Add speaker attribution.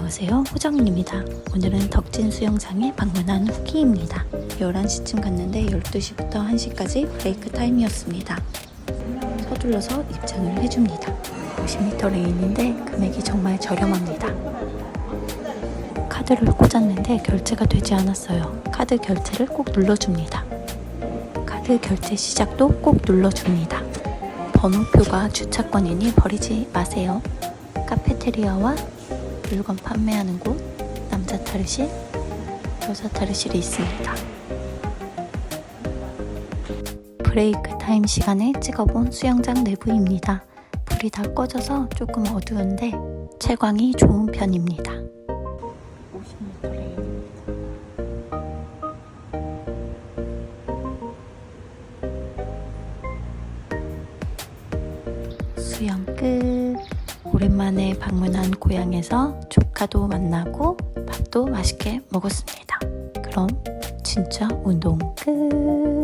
Speaker 1: 안녕하세요. 호정입니다. 오늘은 덕진 수영장에 방문한 후기입니다. 11시쯤 갔는데 12시부터 1시까지 브레이크 타임이었습니다. 서둘러서 입장을 해줍니다. 50m 레인인데 금액이 정말 저렴합니다. 카드를 꽂았는데 결제가 되지 않았어요. 카드 결제를 꼭 눌러줍니다. 카드 결제 시작도 꼭 눌러줍니다. 번호표가 주차권이니 버리지 마세요. 카페테리아와 물건 판매하는 곳, 남자 탈의실, 여자 탈의실이 있습니다. 브레이크 타임 시간에 찍어본 수영장 내부입니다. 불이 다 꺼져서 조금 어두운데 채광이 좋은 편입니다. 50m 레인입니다. 수영 끝. 오랜만에 방문한 고향에서 조카도 만나고 밥도 맛있게 먹었습니다. 그럼 진짜 운동 끝.